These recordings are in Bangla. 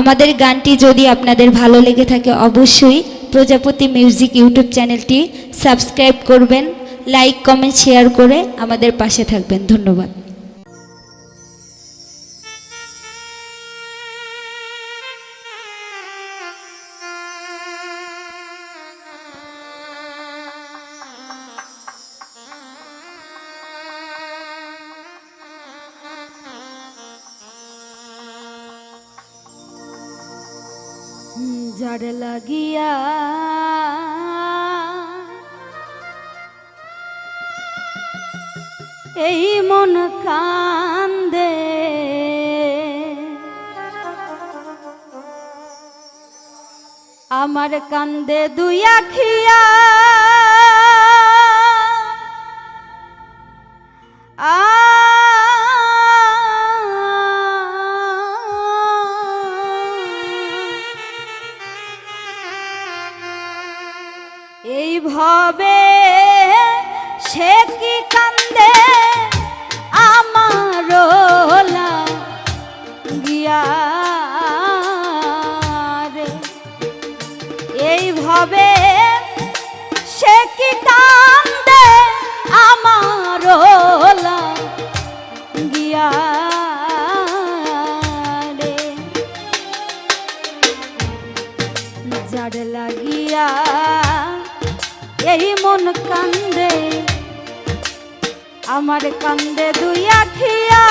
আমাদের গানটি যদি আপনাদের ভালো লেগে থাকে অবশ্যই প্রজাপতি মিউজিক ইউটিউব চ্যানেলটি সাবস্ক্রাইব করবেন, লাইক, কমেন্ট, শেয়ার করে আমাদের পাশে থাকবেন। ধন্যবাদ। যার লাগিয়া এই মন কান্দে। আমার কান্দে দুই আখিয়া। সে কি কান্দে? আমার গিয়া রে। এইভাবে সে কি কান্দে? আমার গিয়া রে। যার লাগিয়া এই মন কান্দে। আমার কান্দে দুই আখিয়া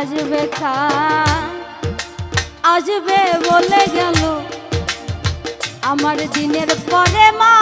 আসবে আসবে বলে গেল। আমার দিনের পরে মা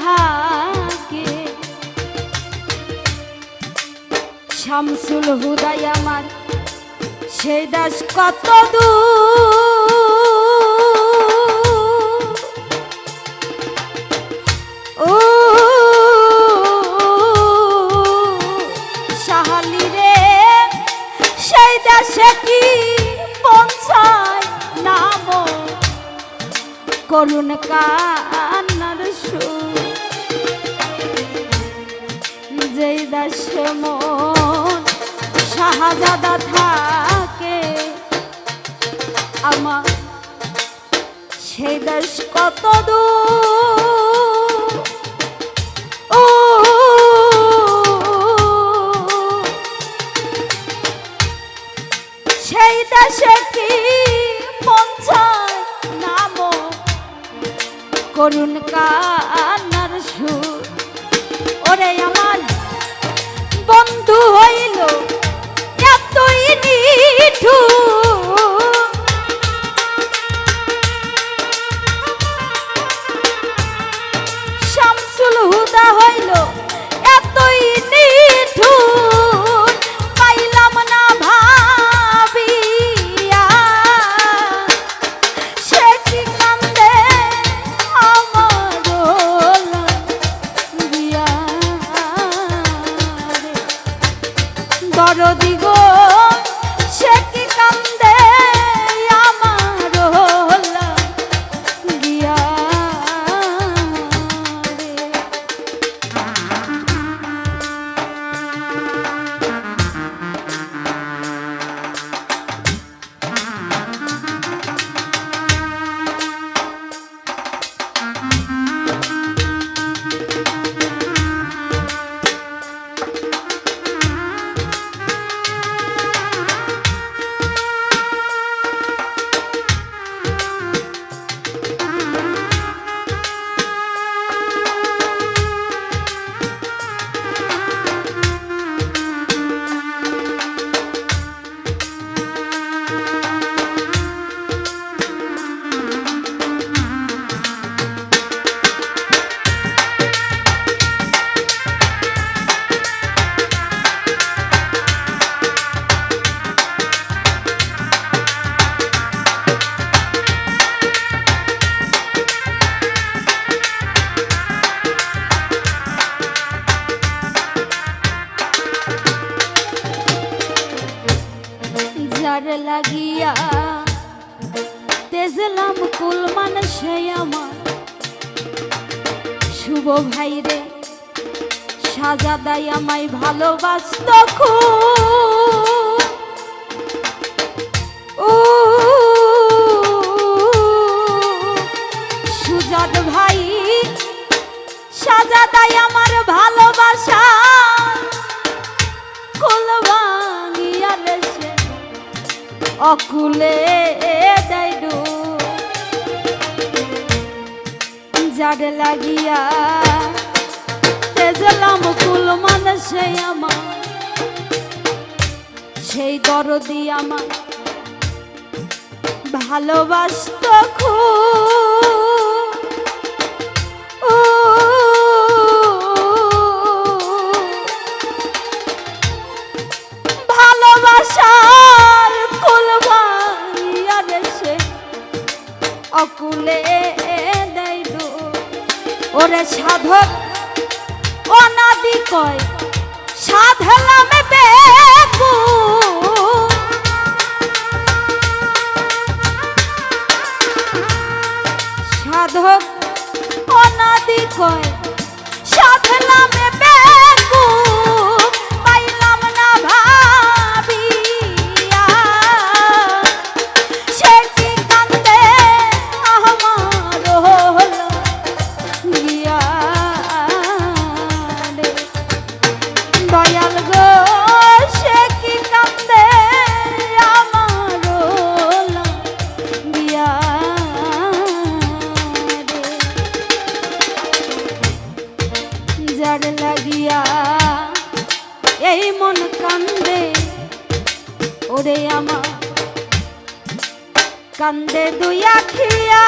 থাকে। শামসুল হুদাই আমার সেই দাস কত ও রে কি করুণ কান্নার দেশে মন শাহজাদা থাকে। আমার সেই দেশ কত দূর? শুভ ভাই রে। সাজা দাই আমায় ভালোবাসত ও সুজাত ভাই, সাজা দাই আমার ভালোবাসা। কুলবাঙিয়া রে সে অকুলে দেয় যারে লাগিয়া। তেজলাম কুল সেই আমার সেই দরদি আমার ভালোবাসত খুব। rồi ওরে আমার। কান্দে দুই আখিয়া